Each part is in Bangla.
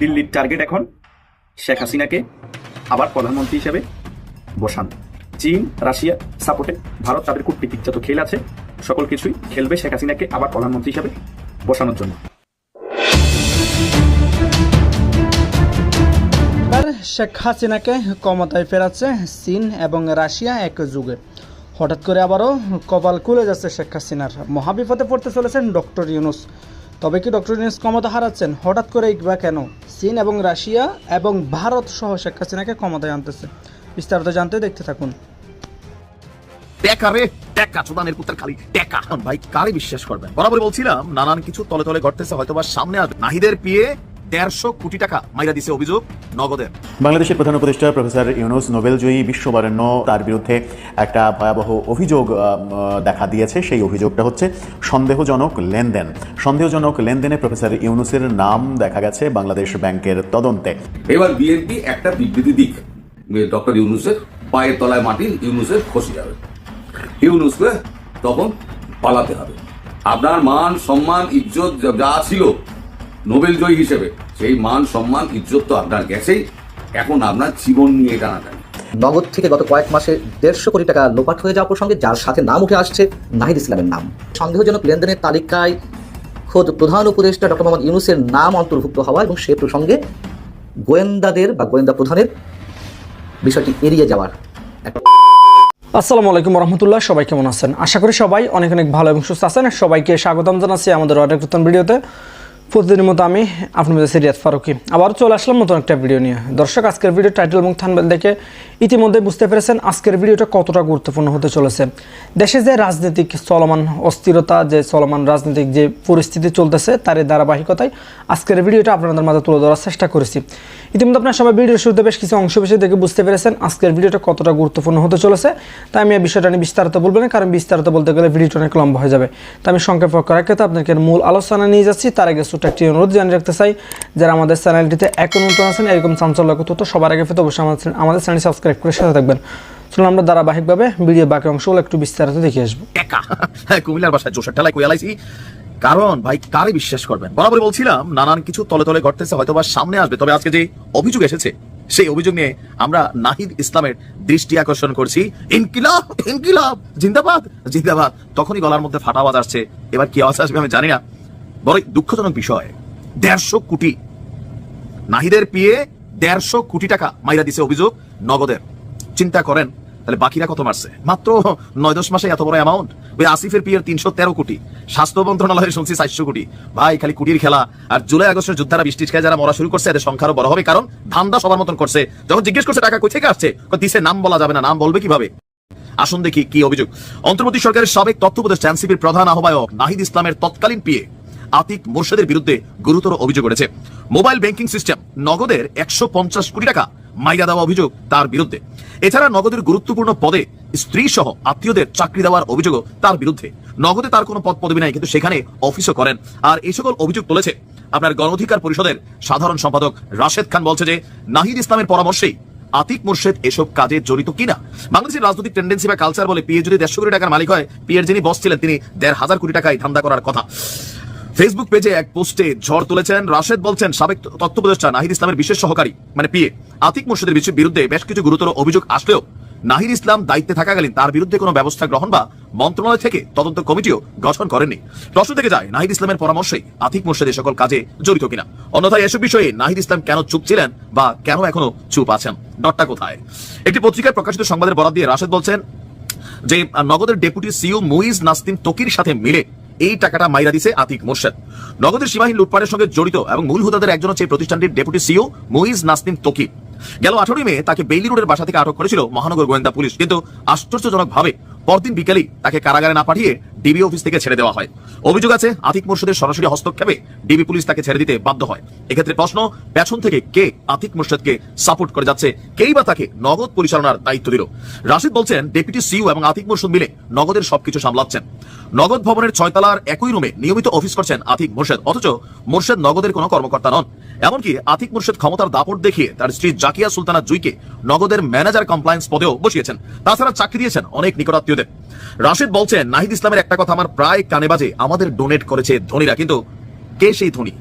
দিল্লির টার্গেট এখন শেখ হাসিনাকে আবার প্রধানমন্ত্রী হিসেবে বসান। চীন, রাশিয়া সাপোর্টে ভারত তাদের কূটনীতিক যত খেল আছে, সকল কিছুই খেলবে শেখ হাসিনাকে আবার প্রধানমন্ত্রী হিসেবে বসানোর জন্য। শেখ হাসিনাকে ক্ষমতায় ফেরাচ্ছে চীন এবং রাশিয়া এক যুগে। হঠাৎ করে আবারও কপাল খুলে যাচ্ছে শেখ হাসিনার। মহাবিপদে পড়তে চলেছেন ডক্টর ইউনুস। তবে কি ডক্টর ইউনুস ক্ষমতা হারাচ্ছেন? হঠাৎ করে বা কেন? চীন এবং রাশিয়া এবং ভারত সহ শেখ হাসিনাকে ক্ষমতায় আনতেছে। বিস্তারিত জানতে দেখতে থাকুন। রে চোদানের খালি ভাই বিশ্বাস করবেন? বরাবর বলছিলাম, নানান কিছু তলে তলে ঘটতেছে, হয়তোবা সামনে আসবে। নাহিদের পিয়ে দেড়শো কোটি টাকা মাইরা দিছে অভিযোগ নগদের। বাংলাদেশের প্রধান উপদেষ্টা প্রফেসর ইউনুস নোবেলজয়ী বিশ্ববরেণ্য তার বিরুদ্ধে একটা ভয়াবহ অভিযোগ দেখা দিয়েছে। সেই অভিযোগটা হচ্ছে সন্দেহজনক লেনদেন। সন্দেহজনক লেনদেনে প্রফেসর ইউনুসের নাম দেখা গেছে বাংলাদেশ ব্যাংকের তদন্তে। এবার বিএনপি একটা বিবৃতি দিক ডক্টর ইউনুসের পায়ের তলায় মাটি ইউনুসের খসে যাবে। ইউনুসকে তখন পালাতে হবে। আপনার মান সম্মান ইজ্জত যা ছিল নোবেল জয়ী হিসেবে। সেই মান সম্মান ইজ্জত তো আপনার গেছেই। এখন আপনার জীবন নিয়ে টানাটানি নগদ থেকে গত কয়েক মাসে দেড়শো কোটি টাকা লোপাট হয়ে যাওয়ার প্রসঙ্গে যার সাথে নাম উঠে আসছে নাহিদ ইসলামের নাম। সন্দেহজনক লেনদেনের তালিকায় খোদ প্রধান উপদেষ্টা ডক্টর মোহাম্মদ ইউনুসের নাম অন্তর্ভুক্ত হওয়া এবং সে প্রসঙ্গে গোয়েন্দাদের বা গোয়েন্দা প্রধানের বিষয়টি এড়িয়ে যাওয়ার আসসালামু আলাইকুম রহমতুল্লাহ সবাই কেমন আছেন? আশা করি সবাই অনেক অনেক ভালো এবং সুস্থ আছেন। সবাইকে স্বাগতম জানাচ্ছি আমাদের অনেক নতুন ভিডিওতে। প্রতিদিনের মতো আমি আপনাদের সিরিয়াত ফারুকি। আবার চলে আসলাম নতুন একটা ভিডিও নিয়ে। দর্শক, আজকের ভিডিও টাইটেল এবং থানবেল দেখে ইতিমধ্যে বুঝতে পেরেছেন আজকের ভিডিওটা কতটা গুরুত্বপূর্ণ হতে চলেছে। দেশে যে রাজনৈতিক চলমান অস্থিরতা, যে চলমান রাজনৈতিক যে পরিস্থিতি চলতেছে তার ধারাবাহিকতায় আজকের ভিডিওটা আপনাদের মাঝে তুলে ধরার চেষ্টা করেছি। ইতিমধ্যে আপনার সবাই ভিডিও শুরুতে বেশ কিছু অংশ বেশি দেখে বুঝতে পেরেছেন আজকের ভিডিওটা কতটা গুরুত্বপূর্ণ হতে চলেছে। তাই আমি এই বিষয়টা নিয়ে বিস্তারিত বলব না, কারণ বিস্তারিত বলতে গেলে ভিডিওটা অনেক লম্বা হয়ে যাবে। তাই আমি সংক্ষেপ করার ক্ষেত্রে আপনাকে মূল আলোচনা নিয়ে যাচ্ছি। তার আগে ছোট্ট একটি অনুরোধ জানিয়ে রাখতে চাই, যারা আমাদের চ্যানেলটিতে এখন নতুন আছেন, এরকম চাঞ্চল্যক তথ্য সবার আগে পেতে অবশ্যই আমাদের আমাদের চ্যানেল সাবস্ক্রাইব করে সাথে থাকবেন। চলুন আমরা ধারাবাহিকভাবে ভিডিও বাকি অংশগুলো একটু বিস্তারিত দেখে আসব। হ্যাঁ কুমিল্লার বাসায় জোশের ঠেলায় কইয়ালাইছি কারণ, ভাই, কারে বিশ্বাস করবেন? বরাবর বলছিলাম, নানান কিছু তলে তলে ঘটতেছে হয়তো বা সামনে আসবে। তবে আজকে যে অভিযোগ এসেছে, সেই অভিযোগ নিয়ে আমরা নাহিদ ইসলামের দৃষ্টি আকর্ষণ করছি। ইনকিলাব ইনকিলাব! জিন্দাবাদ জিন্দাবাদ! তখনই গলার মধ্যে ফাটা আওয়াজ আসছে। এবার কি আওয়াজ আসবে আমি জানি না। বড় দুঃখজনক বিষয়। দেড়শো কোটি। নাহিদের পিয়ে দেড়শো কোটি টাকা মাইরা দিছে অভিযোগ নগদের। চিন্তা করেন, তাহলে বাকিরা কত মারছে? মাত্র নয় দশ মাসে এত বড় অ্যামাউন্ট ওই আসিফের পিয়ের তিনশো তেরো কোটি। স্বাস্থ্য মন্ত্রণালয়ের শুনছি চারশো কোটি। ভাই, খালি কুটির খেলা। আর জুলাই আগস্টের যোদ্ধারা বৃষ্টি খেয়ে যারা মরা শুরু করছে, এদের সংখ্যা বড় হবে। কারণ ধান্দা সবার মতন করছে। যখন জিজ্ঞেস করছে, টাকা কই থেকে আসছে দিছে, নাম বলা যাবে না। নাম বলবে কীভাবে? আসুন দেখি কি অভিযোগ। অন্তর্বর্তী সরকারের সাবেক তথ্য উপদেষ্টা, এনসিপির প্রধান আহ্বায়ক নাহিদ ইসলামের তৎকালীন পিয়ে আতিক মোর্শেদের বিরুদ্ধে গুরুতর অভিযোগ করেছে মোবাইল ব্যাংকিং সিস্টেম নগদের একশো পঞ্চাশ কোটি টাকা মাইরা দেওয়া অভিযোগ তার বিরুদ্ধে। এছাড়া নগদের গুরুত্বপূর্ণ পদে স্ত্রী সহ আত্মীয়দের চাকরি দেওয়ার অভিযোগও তার বিরুদ্ধে। নগদে তার কোনো পদ পদবি নাই, কিন্তু সেখানে অফিসও করেন। আর এই সকল অভিযোগ তুলেছে আপনার গণ অধিকার পরিষদের সাধারণ সম্পাদক রাশেদ খান বলছে যে, নাহিদ ইসলামের পরামর্শেই আতিক মুর্শেদ এসব কাজে জড়িত কিনা? বাংলাদেশের রাজনৈতিক টেন্ডেন্সি বা কালচার বলে পিএ যদি দেড়শো কোটি টাকার মালিক হয়। পিএর যিনি বস ছিলেন তিনি দেড় হাজার কোটি টাকায় ধান্দা করার কথা। ফেসবুক পেজে এক পোস্টে ঝড় তুলেছেন। রাশেদ বলছেন, সাবেক তথ্য উপদেষ্টা নাহিদ ইসলামের বিশেষ সহকারী মানে পিএ আতিক মুর্শেদের বিরুদ্ধে- বেশ কিছু গুরুতর অভিযোগ আসলেও নাহিদ ইসলাম দায়িত্বে থাকাকালীন তার বিরুদ্ধে কোনো ব্যবস্থা গ্রহণ বা মন্ত্রণালয় থেকে তদন্ত কমিটিও গঠন করেননি। প্রশ্ন থেকে যায়, নাহিদ ইসলামের পরামর্শেই আতিক মুর্শেদ সকল কাজে জড়িত কিনা? অন্যথায় এসব বিষয়ে নাহিদ ইসলাম কেন চুপ ছিলেন বা কেন এখনও চুপ আছেন? ডটটা কোথায়? একটি পত্রিকায় প্রকাশিত সংবাদের বরাদ দিয়ে রাশেদ বলছেন যে, নগদের ডেপুটি সিইও মুইজ নাসতিন তকির সাথে মিলে এই টাকাটা মাইরা দিছে আতিক মোর্শেদ। নগদের সীমাহীন লুটপাটের সঙ্গে জড়িত এবং মূল হুদাদের একজন হচ্ছে প্রতিষ্ঠানটির ডেপুটি সিও মুইজ নাসনিম তকি গেল আঠারোই মে তাকে বেইলি রোডের বাসা থেকে আটক করেছিল মহানগর গোয়েন্দা পুলিশ। কিন্তু আশ্চর্যজনক ভাবে পরদিন বিকেলেই তাকে কারাগারে না পাঠিয়ে ডিবি অফিস থেকে ছেড়ে দেওয়া হয়। অভিযোগ আছে, আতিক মোর্শেদের সরাসরি হস্তক্ষেপে ডিবি পুলিশ তাকে ছেড়ে দিতে বাধ্য হয়। এক্ষেত্রে প্রশ্ন, পেছন থেকে কে আতিক মোর্শেদকে সাপোর্ট করে যাচ্ছে? কেই বা তাকে নগদ পরিচালনার দায়িত্ব দিল? রাশিদ বলছেন ডেপুটি সিইও এবং আতিক মোর্শেদ মিলে নগদের সবকিছু সামলাচ্ছেন। নগদ ভবনের ছয়তলার একই রুমে নিয়মিত অফিস করছেন আতিক মোর্শেদ। অথচ মোর্শেদ নগদের কোনো কর্মকর্তা নন। এমনকি আতিক মুর্শেদ ক্ষমতার দাপট দেখিয়ে তার স্ত্রী জাকিয়া সুলতানা জুইকে নগদের ম্যানেজার কমপ্লায়েন্স পদেও বসিয়েছেন। তাছাড়া চাকরি দিয়েছেন অনেক নিকটাত্মীয়দের। রাশিদ বলছেন নাহিদ ইসলামের একটা কথা আমার প্রায় কানে বাজে। আমাদের ডোনেট করেছে ধনীরা, কিন্তু কে সেই ধনী?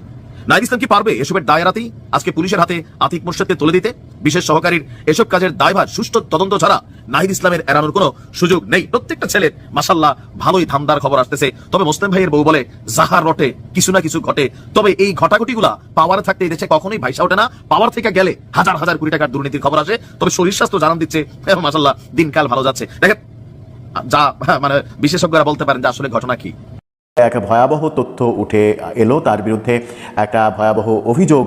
নাইদ ইসলাম কি পারবে এসবের দায় এড়াতেই? আজকে পুলিশের হাতে আতিক মোর্শেদকে তুলে দিতে? বিশেষ সহকারীর এসব কাজের দায়ভার, সুষ্ঠু তদন্ত ছাড়া নাহিদ ইসলামের এড়ানোর কোনো সুযোগ নেই। প্রত্যেকটা ছেলের মাসাল্লাহ ভালোই ধামদার খবর আসতেছে। তবে মুসলিম ভাইয়ের বউ বলে জাহার রটে, কিছু না কিছু ঘটে। তবে এই ঘটাঘটিগুলা পাওয়ারে থাকতে দেশে কখনোই ভাইসা ওঠে না। পাওয়ার থেকে গেলে হাজার হাজার কোটি টাকার দুর্নীতির খবর আসে। তবে শরীর স্বাস্থ্য জানান দিচ্ছে মাসাল্লাহ দিনকাল ভালো যাচ্ছে। দেখেন, যা মানে বিশেষজ্ঞরা বলতে পারেন যে আসলে ঘটনা কি। এক ভয়াবহ তথ্য উঠে এলো। তার বিরুদ্ধে একটা ভয়াবহ অভিযোগ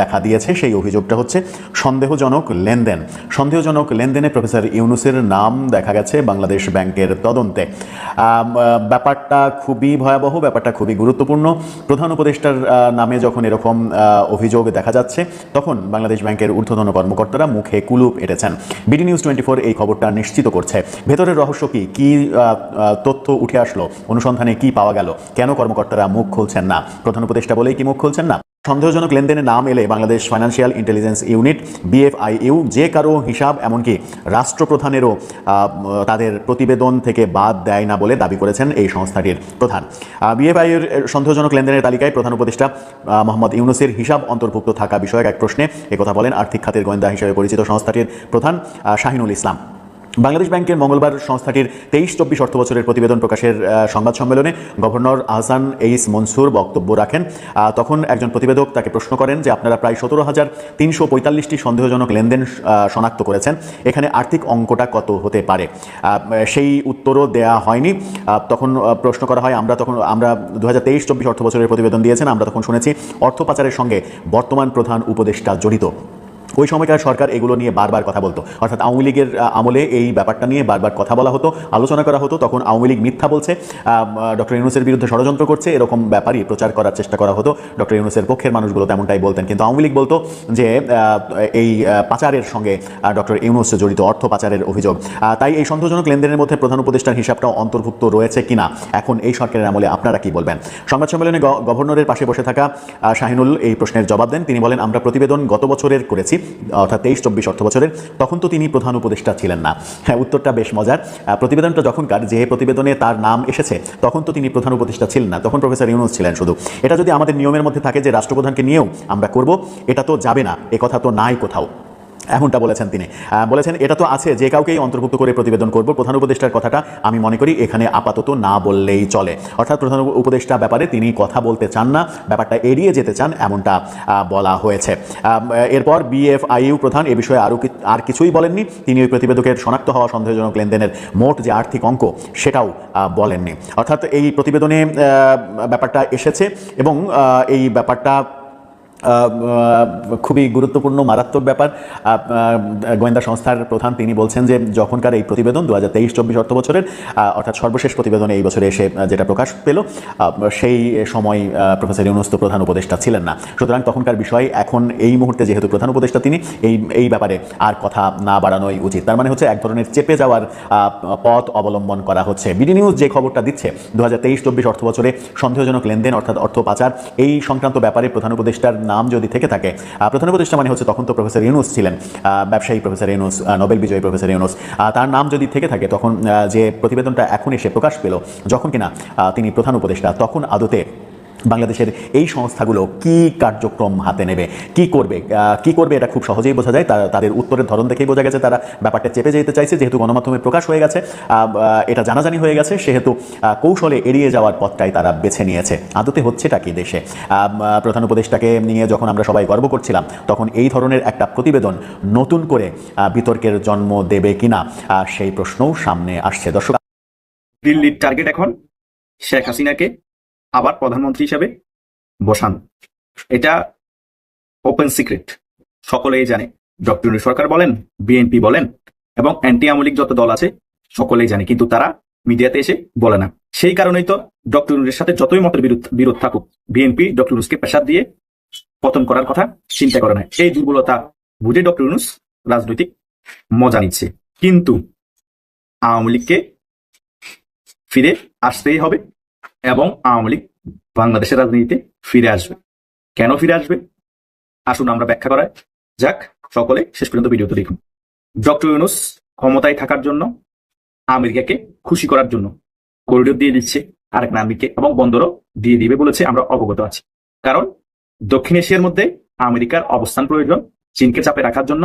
দেখা দিয়েছে। সেই অভিযোগটা হচ্ছে সন্দেহজনক লেনদেন। সন্দেহজনক লেনদেনে প্রফেসর ইউনুসের নাম দেখা গেছে বাংলাদেশ ব্যাংকের তদন্তে। ব্যাপারটা খুবই ভয়াবহ, ব্যাপারটা খুবই গুরুত্বপূর্ণ। প্রধান উপদেষ্টার নামে যখন এরকম অভিযোগ দেখা যাচ্ছে, তখন বাংলাদেশ ব্যাংকের ঊর্ধ্বতন কর্মকর্তারা মুখে কুলুপ এঁটেছেন। বিডি নিউজ টোয়েন্টি এই খবরটা নিশ্চিত করছে। ভেতরের রহস্য কি? কি তথ্য উঠে আসলো? অনুসন্ধানে কি পাওয়া গেল। কেন কর্মকর্তারা মুখ খুলছেন না? প্রধান উপদেষ্টা বলেই কি মুখ খুলছেন না? সন্দেহজনক লেনদেনের নাম এলে Bangladesh financial intelligence unit BFIU যে কারও হিসাব এমনকি রাষ্ট্রপ্রধানেরও তাদের প্রতিবেদন থেকে বাদ দেয় না বলে দাবি করেছেন এই সংস্থাটির প্রধান। বিএফআইয়ের সন্দেহজনক লেনদেনের তালিকায় প্রধান উপদেষ্টা মোহাম্মদ ইউনুসের হিসাব অন্তর্ভুক্ত থাকা বিষয়ক এক প্রশ্নে একথা বলেন আর্থিক খাতের গোয়েন্দা হিসেবে পরিচিত সংস্থাটির প্রধান শাহিনুল ইসলাম। বাংলাদেশ ব্যাংকের মঙ্গলবার সংস্থাটির তেইশ, চব্বিশ অর্থ বছরের প্রতিবেদন প্রকাশের সংবাদ সম্মেলনে গভর্নর আহসান এইস মনসুর বক্তব্য রাখেন। তখন একজন প্রতিবেদক তাকে প্রশ্ন করেন যে, আপনারা প্রায় সতেরো হাজার তিনশো পঁয়তাল্লিশটি সন্দেহজনক লেনদেন শনাক্ত করেছেন। এখানে আর্থিক অঙ্কটা কত হতে পারে? সেই উত্তরও দেয়া হয়নি। তখন প্রশ্ন করা হয়, আমরা তখন, আমরা দু হাজার তেইশ, চব্বিশ অর্থ বছরের প্রতিবেদন দিয়েছেন, আমরা তখন শুনেছি অর্থ পাচারের সঙ্গে বর্তমান প্রধান উপদেষ্টা জড়িত। ওই সময়কার সরকার এগুলো নিয়ে বারবার কথা বলতো। অর্থাৎ আওয়ামী লীগের আমলে এই ব্যাপারটা নিয়ে বারবার কথা বলা হতো, আলোচনা করা হতো, তখন আওয়ামী লীগ মিথ্যা বলছে। ডক্টর ইউনুসের বিরুদ্ধে ষড়যন্ত্র করছে, এরকম ব্যাপারই প্রচার করার চেষ্টা করা হতো। ডক্টর ইউনুসের পক্ষের মানুষগুলো তেমনটাই বলতেন। কিন্তু আওয়ামী লীগ বলতো যে এই পাচারের সঙ্গে ডক্টর ইউনুস জড়িত, অর্থ পাচারের অভিযোগ। তাই এই সন্দেহজনক লেনদেনের মধ্যে প্রধান উপদেষ্টার হিসাবটাও অন্তর্ভুক্ত রয়েছে কিনা, এখন এই সরকারের আমলে আপনারা কি বলবেন? সংবাদ সম্মেলনে গভর্নরের পাশে বসে থাকা শাহিনুল এই প্রশ্নের জবাব দেন। তিনি বলেন, আমরা প্রতিবেদন গত বছরের করেছি অর্থাৎ তেইশ, চব্বিশ অর্থ বছরের, তখন তো তিনি প্রধান উপদেষ্টা ছিলেন না। হ্যাঁ উত্তরটা বেশ মজার। প্রতিবেদনটা যখনকার, যে প্রতিবেদনে তার নাম এসেছে, তখন তো তিনি প্রধান উপদেষ্টা ছিলেন না। তখন প্রফেসর ইউনুস ছিলেন শুধু। এটা যদি আমাদের নিয়মের মধ্যে থাকে যে রাষ্ট্রপ্রধানকে নিয়েও আমরা করব, এটা তো যাবে না। এ কথা তো নাই কোথাও। এমনটা বলেছেন তিনি। বলেছেন, এটা তো আছে, যে কাউকেই অন্তর্ভুক্ত করে প্রতিবেদন করব। প্রধান উপদেষ্টার কথাটা আমি মনে করি এখানে আপাতত না বললেই চলে। অর্থাৎ প্রধান উপদেষ্টা ব্যাপারে তিনি কথা বলতে চান না, ব্যাপারটা এড়িয়ে যেতে চান এমনটা বলা হয়েছে। এরপর বিএফআইইউ প্রধান এ বিষয়ে আরও আর কিছুই বলেননি। তিনি ওই প্রতিবেদকের শনাক্ত হওয়া সন্দেহজনক লেনদেনের মোট যে আর্থিক অঙ্ক, সেটাও বলেননি। অর্থাৎ এই প্রতিবেদনে ব্যাপারটা এসেছে এবং এই ব্যাপারটা খুবই গুরুত্বপূর্ণ, মারাত্মক ব্যাপার। গোয়েন্দা সংস্থার প্রধান তিনি বলছেন যে, যখনকার এই প্রতিবেদন দু হাজার তেইশ চব্বিশ অর্থ বছরের অর্থাৎ সর্বশেষ প্রতিবেদনে এই বছরে এসে যেটা প্রকাশ পেল সেই সময় প্রফেসর ইউনুস প্রধান উপদেষ্টা ছিলেন না। সুতরাং তখনকার বিষয় এখন এই মুহূর্তে যেহেতু প্রধান উপদেষ্টা তিনি, এই এই ব্যাপারে আর কথা না বাড়ানোই উচিত। তার মানে হচ্ছে এক ধরনের চেপে যাওয়ার পথ অবলম্বন করা হচ্ছে। বিডি নিউজ যে খবরটা দিচ্ছে দু হাজার তেইশ চব্বিশ অর্থ বছরে সন্দেহজনক লেনদেন অর্থাৎ অর্থ পাচার, এই সংক্রান্ত ব্যাপারে প্রধান উপদেষ্টার নাম যদি থেকে থাকে প্রধান উপদেষ্টা মানে হচ্ছে তখন তো প্রফেসর ইউনুস ছিলেন ব্যবসায়ী প্রফেসর ইউনুস নোবেল বিজয়ী প্রফেসর ইউনুস তার নাম যদি থেকে থাকে তখন যে প্রতিবেদনটা এখন এসে প্রকাশ পেল, যখন কিনা তিনি প্রধান উপদেষ্টা, তখন আদতে বাংলাদেশের এই সংস্থাগুলো কি কার্যক্রম হাতে নেবে? কি করবে? কি করবে এটা খুব সহজেই বোঝা যায়। তা- তাদের উত্তরের ধরন দেখেই বোঝা গেছে তারা ব্যাপারটা চেপে যেতে চাইছে। যেহেতু গণমাধ্যমে প্রকাশ হয়ে গেছে এটা জানাজানি হয়ে গেছে। সেহেতু কৌশলে এড়িয়ে যাওয়ার পথটাই তারা বেছে নিয়েছে। আদতে হচ্ছেটা কি দেশে? প্রধান উপদেষ্টাকে নিয়ে যখন আমরা সবাই গর্ব করছিলাম, তখন এই ধরনের একটা প্রতিবেদন নতুন করে বিতর্কের জন্ম দেবে কিনা সেই প্রশ্নও সামনে আসছে। দর্শক, দিল্লির টার্গেট এখন শেখ হাসিনাকে আবার প্রধানমন্ত্রী হিসাবে বসান। এটা ওপেন সিক্রেট সকলেই জানে। ডক্টর সরকার বলেন বিএনপি বলেন, এবং অ্যান্টি আমলিক যত দল আছে, সকলেই জানে, কিন্তু তারা মিডিয়াতে এসে বলে না। সেই কারণেই তো ডক্টর ইউনুসের সাথে যতই মতের বিরোধ বিরোধ থাকুক বিএনপি ডক্টর ইউনুসকে প্রেসার দিয়ে পতন করার কথা চিন্তা করে না। এই দুর্বলতা বুঝে ডক্টর ইউনুস রাজনৈতিক মজা নিচ্ছে। কিন্তু আওয়ামী লীগকে ফিরে আসতেই হবে। এবং আওয়ামী লীগ বাংলাদেশের রাজনীতিতে ফিরে আসবে। কেন ফিরে আসবে? আসুন আমরা ব্যাখ্যা করাই। যাক, সকলে শেষ পর্যন্ত ভিডিওতে দেখুন। ডক্টর ইউনুস ক্ষমতায় থাকার জন্য, আমেরিকাকে খুশি করার জন্য করিডোর দিয়ে দিচ্ছে, আরেক নামিকে এবং বন্দরও দিয়ে দিবে বলেছে আমরা অবগত আছি। কারণ দক্ষিণ এশিয়ার মধ্যে আমেরিকার অবস্থান প্রয়োজন, চীনকে চাপে রাখার জন্য,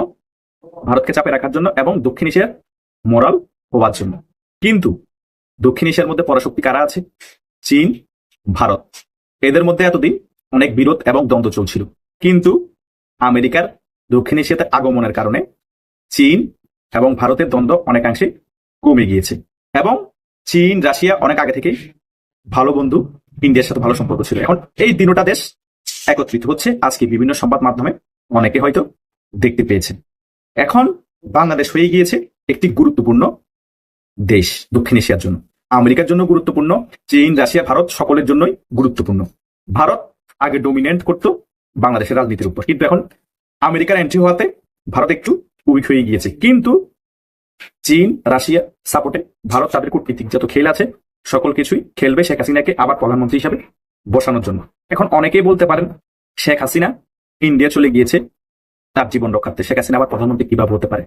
ভারতকে চাপে রাখার জন্য এবং দক্ষিণ এশিয়ার মোরাল হওয়ার জন্য। কিন্তু দক্ষিণ এশিয়ার মধ্যে পরাশক্তি কারা আছে? চীন, ভারত। এদের মধ্যে এতদিন অনেক বিরোধ এবং দ্বন্দ্ব চলছিল। কিন্তু আমেরিকার দক্ষিণ এশিয়াতে আগমনের কারণে চীন এবং ভারতের দ্বন্দ্ব অনেকাংশে কমে গিয়েছে এবং চীন, রাশিয়া অনেক আগে থেকেই ভালো বন্ধু ইন্ডিয়ার সাথে ভালো সম্পর্ক ছিল। এখন এই তিনোটা দেশ একত্রিত হচ্ছে। আজকে বিভিন্ন সংবাদ মাধ্যমে অনেকে হয়তো দেখতে পেয়েছে। এখন বাংলাদেশ হয়ে গিয়েছে একটি গুরুত্বপূর্ণ দেশ দক্ষিণ এশিয়ার জন্য। আমেরিকার জন্য গুরুত্বপূর্ণ, চীন, রাশিয়া, ভারত সকলের জন্যই গুরুত্বপূর্ণ। ভারত আগে ডোমিনেন্ট করতো বাংলাদেশের রাজনীতির উপর। কিন্তু এখন আমেরিকার এন্ট্রি হওয়াতে ভারত একটু উইক হয়ে গিয়েছে। কিন্তু চীন, রাশিয়া সাপোর্টে ভারত তাদের কূটনীতিক যত খেল আছে, সকল কিছুই খেলবে শেখ হাসিনাকে আবার প্রধানমন্ত্রী হিসাবে বসানোর জন্য। এখন অনেকেই বলতে পারেন, শেখ হাসিনা ইন্ডিয়া চলে গিয়েছে, তার জীবন রক্ষার্থে। শেখ হাসিনা আবার প্রধানমন্ত্রী কীভাবে হতে পারে?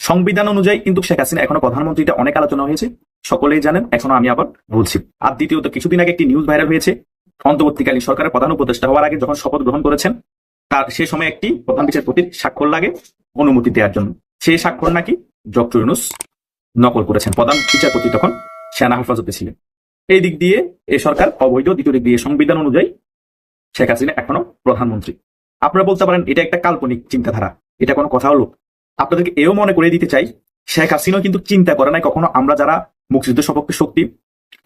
সংবিধান অনুযায়ী কিন্তু শেখ হাসিনা এখনও প্রধানমন্ত্রীটা অনেক আলোচনা হয়েছে, সকলেই জানেন, এখনও আমি আবার বলছি। আর দ্বিতীয়ত, কিছুদিন আগে একটি নিউজ ভাইরাল হয়েছে, অন্তর্বর্তীকালীন সরকারের প্রধান উপদেষ্টা হওয়ার আগে যখন শপথ গ্রহণ করেছেন, তার সে সময় একটি প্রধান বিচারপতির স্বাক্ষর লাগে অনুমতি দেওয়ার জন্য। সেই স্বাক্ষর নাকি ডক্টর ইউনুস নকল করেছেন, প্রধান বিচারপতি তখন সেনা হেফাজতে ছিলেন। এই দিক দিয়ে এ সরকার অবৈধ, দ্বিতীয় দিক দিয়ে সংবিধান অনুযায়ী শেখ হাসিনা এখনও প্রধানমন্ত্রী। আপনারা বলতে পারেন, এটা একটা কাল্পনিক চিন্তাধারা, এটা কোনো কথা হলো আপনাদেরকে এও মনে করে দিতে চাই, শেখ হাসিনা কিন্তু চিন্তা করে নাই কখনো আমরা যারা মুক্তিযুদ্ধ সপক্ষে শক্তি,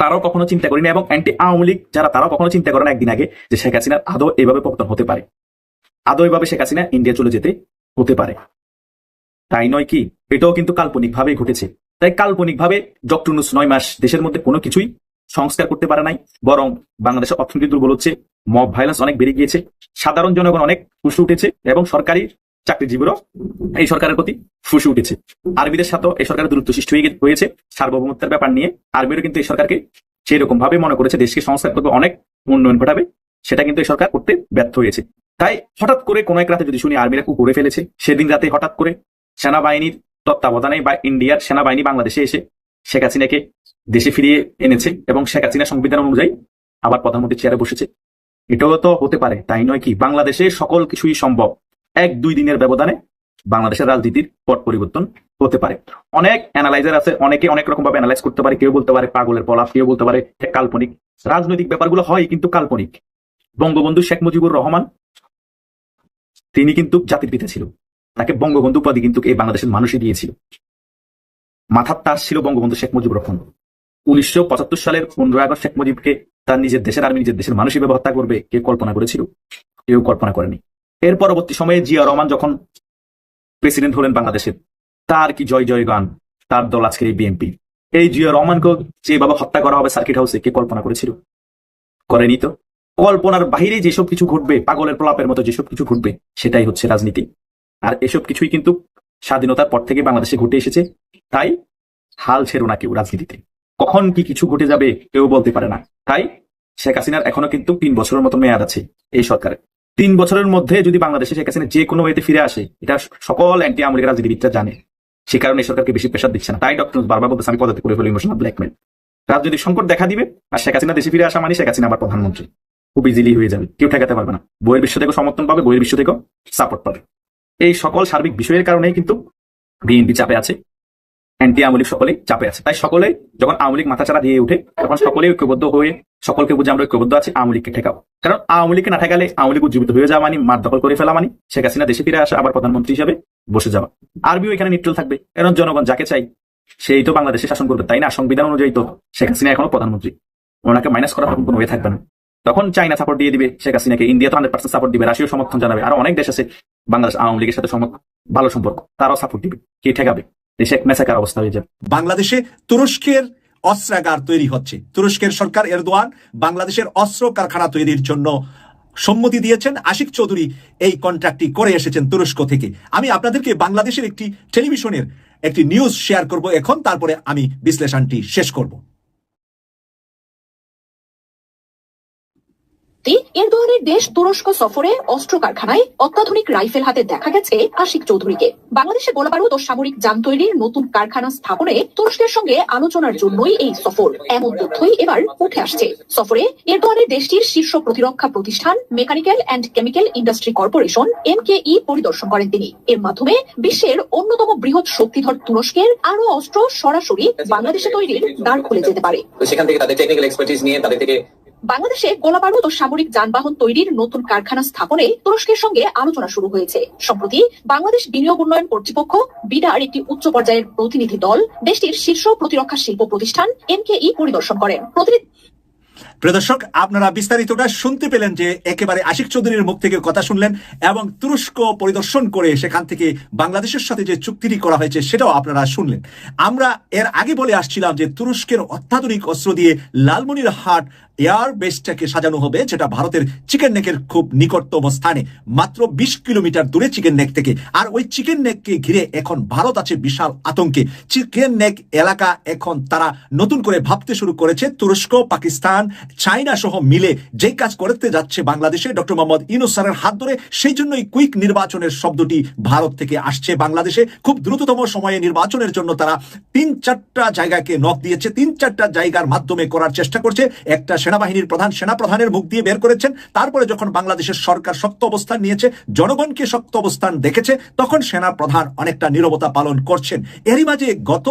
তারাও কখনো চিন্তা করি না এবং অ্যান্টি আওয়ামী লীগ যারা তারাও কখনো চিন্তা করে না একদিন আগে যে শেখ হাসিনার আদৌ এভাবে পতন হতে পারে। আদৌ এভাবে শেখ হাসিনা ইন্ডিয়া চলে যেতে হতে পারে। তাই নয় কি, এটাও কিন্তু কাল্পনিক ভাবে ঘটেছে। তাই কাল্পনিক ভাবে ডক্টর নুস নয় মাস দেশের মধ্যে কোনো কিছুই সংস্কার করতে পারে নাই, বরং বাংলাদেশের অর্থনীতি দুর্বল হচ্ছে মব ভাইলেন্স অনেক বেড়ে গিয়েছে, সাধারণ জনগণ অনেক ফুসে উঠেছে এবং সরকারি চাকরিজীবীরও এই সরকারের প্রতি ফুসে উঠেছে। আরবিদের সাথেও এই সরকারের দূরত্ব সৃষ্টি হয়ে হয়েছে। সার্বভৌমত্বের ব্যাপার নিয়ে আরবিরও কিন্তু এই সরকারকে সেই রকম ভাবে মনে করেছে, দেশকে সংস্কার করবে, অনেক উন্নয়ন ঘটাবে, সেটা কিন্তু এই সরকার করতে ব্যর্থ হয়েছে। তাই হঠাৎ করে কোনো এক রাতে যদি শুনি আর্মিরা কু করে ফেলেছে, সেদিন রাতে হঠাৎ করে সেনাবাহিনীর তত্ত্বাবধানে বা ইন্ডিয়ার সেনাবাহিনী বাংলাদেশে এসে শেখ হাসিনাকে দেশে ফিরিয়ে এনেছে এবং শেখ হাসিনা সংবিধান অনুযায়ী আবার প্রধানমন্ত্রী চেয়ারে বসেছে। এটাও তো হতে পারে, তাই নয় কি? বাংলাদেশে সকল কিছুই সম্ভব। এক দুই দিনের ব্যবধানে বাংলাদেশের রাজনীতির পট পরিবর্তন হতে পারে। অনেক অ্যানালাইজার আছে, অনেকে অনেক রকম ভাবে অ্যানালাইজ করতে পারে, কেউ বলতে পারে পাগলের পলাপ কেউ বলতে পারে কাল্পনিক। রাজনৈতিক ব্যাপারগুলো হয় কিন্তু কাল্পনিক। বঙ্গবন্ধু শেখ মুজিবুর রহমান, তিনি কিন্তু জাতির পিতা ছিল। তাকে বঙ্গবন্ধু উপাধি কিন্তু এই বাংলাদেশের মানুষই দিয়েছিল। মাথার তাস ছিল বঙ্গবন্ধু শেখ মুজিবুর রহমান। উনিশশো পঁচাত্তর সালের পনেরোই আগস্ট শেখ মুজিবকে তার নিজের দেশের আর্মি নিজের দেশের মানুষই ব্যবহার করবে কে কল্পনা করেছিল, কেউ কল্পনা করেনি। এর পরবর্তী সময়ে জিয়া রহমান যখন প্রেসিডেন্ট হলেন বাংলাদেশের তার কি জয় জয় গান, তার দল আজকের এই বিএনপি এই জিয়া রহমানকে যেভাবে হত্যা করা হবে সার্কিট হাউসে কে কল্পনা করেছিল? করেনি তো। কল্পনার বাইরে যেসব কিছু ঘটবে, পাগলের প্রলাপের মতো যেসব কিছু ঘটবে, সেটাই হচ্ছে রাজনীতি। আর এসব কিছুই কিন্তু স্বাধীনতার পর থেকে বাংলাদেশে ঘটে এসেছে। তাই হাল ছেড়ো না কেউ রাজনীতিতে। কখন কি কিছু ঘটে যাবে কেউ বলতে পারে না। তাই শেখ হাসিনার এখনও কিন্তু তিন বছরের মতো মেয়াদ আছে এই সরকারের। তিন বছরের মধ্যে যদি বাংলাদেশে শেখ হাসিনা যে কোনো ওয়েতে ফিরে আসে, এটা সকল অ্যান্টি আমেরিকা রাজনীতিবিদরা জানে। সে কারণে সরকারকে বেশি প্রেশার দিচ্ছে না। তাই ডক্টর বারবার বলতেছে, আমি পদত্যাগ করে ফেলি ইমোশনাল ব্ল্যাকমেল রাজনৈতিক সংকট দেখা দিবে, আর শেখ হাসিনা দেশে ফিরে আসা মানে শেখ হাসিনা আবার প্রধানমন্ত্রী। খুব ইজিলি হয়ে যাবে। কেউ ঠেকাতে পারবে না। বইয়ের বিশ্ব থেকেও সমর্থন পাবে, বইয়ের বিশ্ব থেকেও সাপোর্ট পাবে। এই সকল সার্বিক বিষয়ের কারণেই কিন্তু বিএনপি চাপে আছে। অ্যান্টি আওয়ামী লীগ সকলেই চাপে আছে। তাই সকলে যখন আওয়ামী লীগ মাথাচাড়া দিয়ে উঠে, তখন সকলে ঐক্যবদ্ধ হয়ে, সকলকে বুঝে আমরা ঐক্যবদ্ধ আছি আওয়ামী লীগকে ঠেকাও কারণ আওয়ামী লীগকে না ঠেকালে আওয়ামী লীগ উজ্জীবিত হয়ে যাওয়া মানে মার দখল করে ফেলা মানে শেখ হাসিনা দেশে ফিরে আসা, আবার প্রধানমন্ত্রী হিসেবে বসে যাওয়া। আরবিও এখানে নিউট্রাল থাকবে, কারণ জনগণ যাকে চাই, সেই তো বাংলাদেশে শাসন করবে, তাই না? সংবিধান অনুযায়ী তো শেখ হাসিনা এখনও প্রধানমন্ত্রী। ওনাকে মাইনাস করার কোনো ওয়ে থাকবে না। তখন চাইনা সাপোর্ট দিয়ে দিবে শেখ হাসিনাকে ইন্ডিয়া তো হান্ড্রেড পার্সেন্ট সাপোর্ট দিবে, রাশিয়াও সমর্থন জানাবে। আরও অনেক দেশ আছে বাংলাদেশ আওয়ামী লীগের সাথে ভালো সম্পর্ক, তারাও সাপোর্ট দিবে, কে ঠেকাবে? শেখ মেসাকার অবস্থা হয়ে যাবে। বাংলাদেশে তুরস্কের অস্ত্রাগার তৈরি হচ্ছে। তুরস্কের সরকার এরদোয়ান বাংলাদেশের অস্ত্র কারখানা তৈরির জন্য সম্মতি দিয়েছেন। আশিক চৌধুরী এই কন্ট্রাক্টটি করে এসেছেন তুরস্ক থেকে। আমি আপনাদেরকে বাংলাদেশের একটি টেলিভিশনের একটি নিউজ শেয়ার করব এখন, তারপরে আমি বিশ্লেষণটি শেষ করব। তি এরদোয়ানের দেশ তুরস্ক সফরে অস্ত্র কারখানায় অত্যাধুনিক রাইফেল হাতে দেখা গেছে আশিক চৌধুরীকে। বাংলাদেশে গোলাবারুদ ও সামরিক যান তৈরির নতুন কারখানা স্থাপনে তুরস্কের সঙ্গে আলোচনার জন্যই এই সফর। এমন তথ্যই এবার উঠে আসছে। সফরে এরদোয়ানের দেশটির শীর্ষ প্রতিরক্ষা প্রতিষ্ঠান, mechanical and chemical industry corporation M MKE পরিদর্শন করেন তিনি। এর মাধ্যমে বিশ্বের অন্যতম বৃহৎ শক্তিধর তুরস্কের আরও অস্ত্র সরাসরি বাংলাদেশে তৈরির দ্বার খুলে যেতে পারে। সেখান থেকে তাদের টেকনিক্যাল এক্সপার্টিস নিয়ে, তাদের থেকে বাংলাদেশে গোলাবারুদ ও সামরিক যানবাহন তৈরির নতুন কারখানা স্থাপনে তুরস্কের সঙ্গে আলোচনা শুরু হয়েছে। সম্প্রতি বাংলাদেশ বিনিয়োগ উন্নয়ন কর্তৃপক্ষ, বিডার একটি উচ্চ পর্যায়ের প্রতিনিধি দল, দেশটির শীর্ষ প্রতিরক্ষা শিল্প প্রতিষ্ঠান, এমকেই পরিদর্শন করেন। প্রতিনিধি প্রিয় দর্শক, আপনারা বিস্তারিতটা শুনতে পেলেন যে একেবারে আশিক চৌধুরীর মুখ থেকে কথা শুনলেন এবং তুরস্ক পরিদর্শন করে সেখান থেকে বাংলাদেশের সাথে যে চুক্তিটি করা হয়েছে সেটাও আপনারা শুনলেন। আমরা এর আগে বলে আসছিলাম যে তুরস্কের অত্যাধুনিক অস্ত্র দিয়ে লালমনির হাট এয়ার বেসটাকে সাজানো হবে, যেটা ভারতের চিকেন নেকের খুব নিকটতম স্থানে। মাত্র বিশ কিলোমিটার দূরে চিকেন নেক থেকে। আর ওই চিকেন নেককে ঘিরে এখন ভারত আছে বিশাল আতঙ্কে। চিকেন নেক এলাকা এখন তারা নতুন করে ভাবতে শুরু করেছে। তুরস্ক, পাকিস্তান চাইনা সহ মিলে যেই কাজ করতে যাচ্ছে বাংলাদেশে, ডক্টর মোহাম্মদ ইউনুস হাত ধরে, সেই জন্যই কুইক নির্বাচনের শব্দটি ভারত থেকে আসছে বাংলাদেশে। খুব দ্রুততম সময়ে নির্বাচনের জন্য তারা তিন চারটা জায়গাকে নক দিয়েছে, তিন চারটা জায়গার মাধ্যমে করার চেষ্টা করছে। একটা সেনাবাহিনীর প্রধান সেনা প্রধানের মুখ দিয়ে বের করেছেন। তারপরে যখন বাংলাদেশের সরকার শক্ত অবস্থান নিয়েছে, জনগণকে শক্ত অবস্থান দেখেছে, তখন সেনা প্রধান অনেকটা নীরবতা পালন করছেন। এরই মাঝে গত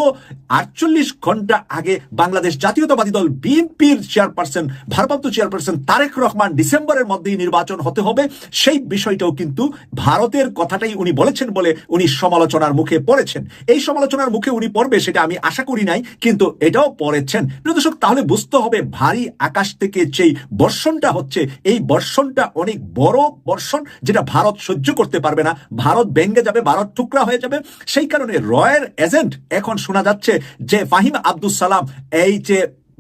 আটচল্লিশ ঘণ্টা আগে বাংলাদেশ জাতীয়তাবাদী দল বিএনপির চেয়ারপারসন ভারপ্রাপ্ত চেয়ারপারসন তারেক রহমান ডিসেম্বরের মধ্যেই নির্বাচন হতে হবে। সেই বিষয়টাও কিন্তু ভারতের কথাটাই উনি বলেছেন বলে উনি সমালোচনার মুখে পড়েছেন। এই সমালোচনার মুখে উনি পড়বে সেটা আমি আশা করি নাই, কিন্তু এটাও পড়েছেন। দর্শক, তাহলে বুঝতে হবে ভারী আকাশ থেকে যেই বর্ষণটা হচ্ছে, এই বর্ষণটা অনেক বড় বর্ষণ যেটা ভারত সহ্য করতে পারবে না। ভারত ব্যঙ্গে যাবে, ভারত টুকরা হয়ে যাবে। সেই কারণে রয়্যাল এজেন্ট এখন শোনা যাচ্ছে যে ফাহিম আব্দুল সালাম, এই যে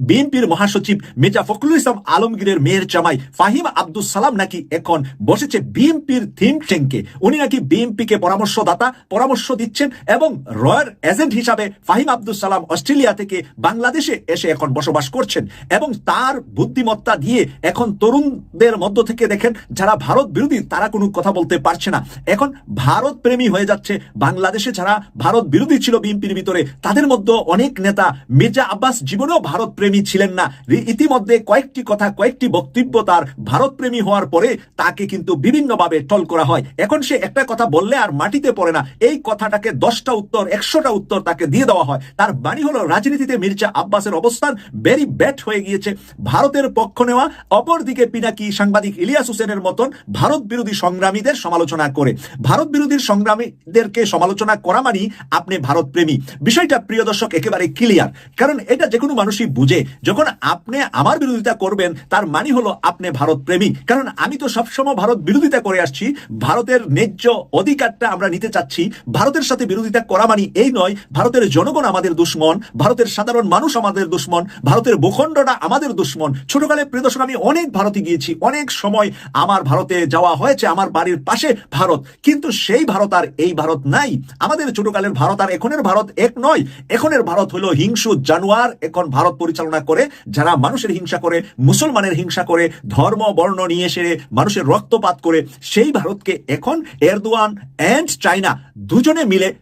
বিএনপির মহাসচিব মির্জা ফখরুল ইসলাম আলমগীরের মেয়ের জামাই ফাহিম আব্দুল সালাম নাকি এখন বসেছে বিএনপির থিঙ্ক ট্যাঙ্কে? উনি নাকি বিএনপিকে পরামর্শদাতা, পরামর্শ দিচ্ছেন এবং রয়্যাল এজেন্ট হিসাবে ফাহিম আব্দুল সালাম অস্ট্রেলিয়া থেকে বাংলাদেশে এসে এখন বসবাস করছেন এবং তার বুদ্ধিমত্তা দিয়ে এখন তরুণদের মধ্য থেকে দেখেন যারা ভারত বিরোধী তারা কোনো কথা বলতে পারছে না। এখন ভারত প্রেমী হয়ে যাচ্ছে, বাংলাদেশে যারা ভারত বিরোধী ছিল বিএনপির ভিতরে, তাদের মধ্যে অনেক নেতা মির্জা আব্বাস জীবনেও ভারত প্রেমী ছিলেন না। ইতিমধ্যে কয়েকটি কথা, কয়েকটি বক্তব্য তার ভারত প্রেমী হওয়ার পরে তাকে কিন্তু বিভিন্নভাবে টল করা হয়। এখন সে একটা কথা বললে আর মাটিতে পড়ে না। এই কথাটাকে দশটা উত্তর, একশোটা উত্তর তাকে দিয়ে দেওয়া হয়। তার বাণী হলো, রাজনীতিতে মির্জা আব্বাসের অবস্থান ভেরি ব্যাট হয়ে গিয়েছে। ভারতের পক্ষ নেওয়া, অপরদিকে পিনাকি সাংবাদিক ইলিয়াস হোসেনের মতন ভারত বিরোধী সংগ্রামীদের সমালোচনা করে। ভারত বিরোধী সংগ্রামীদেরকে সমালোচনা করা মানেই আপনি ভারতপ্রেমী। বিষয়টা প্রিয় দর্শক, একেবারে ক্লিয়ার কারণ এটা যে কোনো মানুষই বুঝে। যখন আপনি আমার বিরোধিতা করবেন, তার মানে হলো আপনি ভারত প্রেমী কারণ আমি তো সবসময় ভারত বিরোধিতা করে আসছি, ভারতের ন্যায্য অধিকারটা আমরা নিতে চাচ্ছি। ভারতের সাথে বিরোধিতা করা মানে এই নয়, ভারতের জনগণ আমাদের দুশ্মন, ভারতের সাধারণ মানুষ আমাদের দুশ্মন, ভারতের ভূখণ্ডটা আমাদের দুশ্মন। ছোটকালে প্রিয় দর্শক, আমি অনেক ভারতে গিয়েছি, অনেক সময় আমার ভারতে যাওয়া হয়েছে, আমার বাড়ির পাশে ভারত। কিন্তু সেই ভারত আর এই ভারত নাই। আমাদের ছোটকালের ভারত আর এখনের ভারত এক নয়। এখনের ভারত হলো হিংসু জানোয়ার, এখন ভারত পরিচালনা করে, যারা মানুষের হিংসা করে, মুসলমানের হিংসা করে, ধর্ম, বর্ণ নিয়ে এসে মানুষের রক্তপাত করে, সেই ভারতকে এখন এরদোয়ান অ্যান্ড চাইনা দুজনে মিলে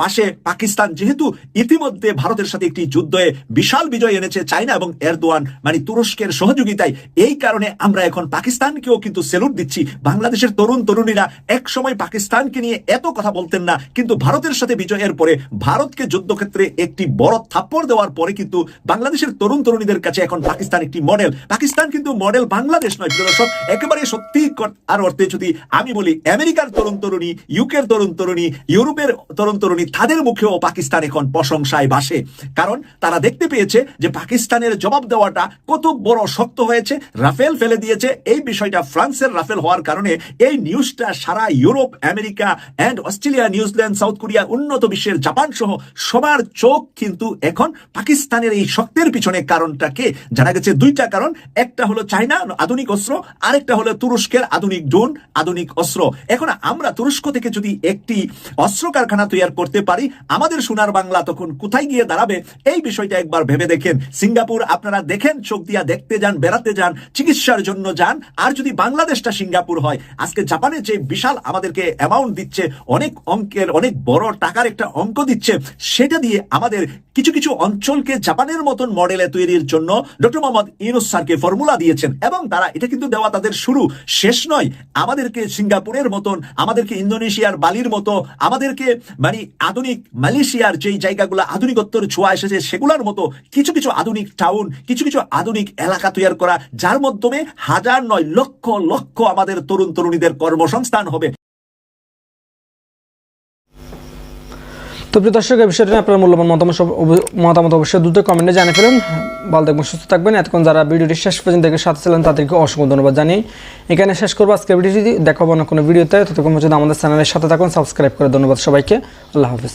পাশে পাকিস্তান যেহেতু ইতিমধ্যে ভারতের সাথে একটি যুদ্ধে বিশাল বিজয় এনেছে চায়না এবং এরদোয়ান মানে তুরস্কের সহযোগিতায়। এই কারণে আমরা এখন পাকিস্তানকেও কিন্তু সেলুট দিচ্ছি। বাংলাদেশের তরুণ তরুণীরা এক সময় পাকিস্তানকে নিয়ে এত কথা বলতেন না, কিন্তু ভারতের সাথে বিজয়ের পরে ভারতকে যুদ্ধক্ষেত্রে একটি বড় থাপ্পড় দেওয়ার পরে কিন্তু বাংলাদেশের তরুণ তরুণীদের কাছে এখন পাকিস্তান একটি মডেল। পাকিস্তান কিন্তু মডেল বাংলাদেশ নয় দর্শক। একেবারে সত্যি আর অর্থে যদি আমি বলি, আমেরিকার তরুণ তরুণী, ইউকের তরুণ তরুণী, ইউরোপের তরুণ তরুণী তাদের মুখেও পাকিস্তান এখন প্রশংসায় বাসে কারণ তারা দেখতে পেয়েছে যে পাকিস্তানের জবাব দেওয়াটা কত বড় শক্ত হয়েছে। রাফেল ফেলে দিয়েছে। এই বিষয়টা ফ্রান্সের রাফেল হওয়ার কারণে এই নিউজটা সারা Europe, America and Australia, New Zealand, South Korea, উন্নত বিশ্বের জাপান সহ সবার চোখ কিন্তু এখন পাকিস্তানের এই শক্তের পিছনে কারণটাকে জানা গেছে দুইটা কারণ। একটা হলো চায়না, আধুনিক অস্ত্র। আরেকটা হলো তুরস্কের আধুনিক ড্রোন, আধুনিক অস্ত্র। এখন আমরা তুরস্ক থেকে যদি একটি অস্ত্র কারখানা তৈরি ক্লিয়ার করতে পারি। আমাদের সোনার বাংলা তখন কোথায় গিয়ে দাঁড়াবে? এই বিষয়টা একবার ভেবে দেখেন। সিঙ্গাপুর আপনারা দেখেন, চোখ দিয়া দেখতে যান, বেড়াতে যান, চিকিৎসার জন্য যান। আর যদি বাংলাদেশটা সিঙ্গাপুর হয়, আজকে জাপানের যে বিশাল আমাদেরকে অ্যামাউন্ট দিচ্ছে, অনেক অঙ্কের, অনেক বড় টাকার একটা অঙ্ক দিচ্ছে, সেটা দিয়ে আমাদের কিছু কিছু অঞ্চলকে জাপানের মতন মডেলে তৈরির জন্য ডক্টর মোহাম্মদ ইউনুস স্যারকে ফর্মুলা দিয়েছেন। এবং তারা এটা কিন্তু দেওয়া তাদের শুরু। শেষ নয়, আমাদেরকে সিঙ্গাপুরের মতন, আমাদেরকে ইন্দোনেশিয়ার বালির মতো, আমাদেরকে মানে আধুনিক মালয়েশিয়ার যেই জায়গাগুলো আধুনিকত্বর ছোঁয়া এসেছে, সেগুলোর মতো কিছু কিছু আধুনিক টাউন কিছু কিছু আধুনিক এলাকা তৈরি করা, যার মাধ্যমে হাজার নয় লক্ষ লক্ষ আমাদের তরুণ তরুণীদের কর্মসংস্থান হবে। তো প্রিয় দর্শক এই বিষয়টা আপনার মূল্যবান মতামত মতামত অবশ্যই দ্রুত কমেন্টে জানিয়ে ফেলুন। ভালো থাকবেন, সুস্থ থাকবেন। এতক্ষণ যারা ভিডিওটি শেষ পর্যন্ত দেখে সাথে ছিলেন, তাদেরকে অসংখ্য ধন্যবাদ জানিয়ে এখানে শেষ করব আজকে ভিডিওটি। দেখাবো না কোনো ভিডিওতে। ততক্ষণ পর্যন্ত আমাদের চ্যানেলের সাথে থাকুন, সাবস্ক্রাইব করে ধন্যবাদ সবাইকে। আল্লাহ হাফিজ।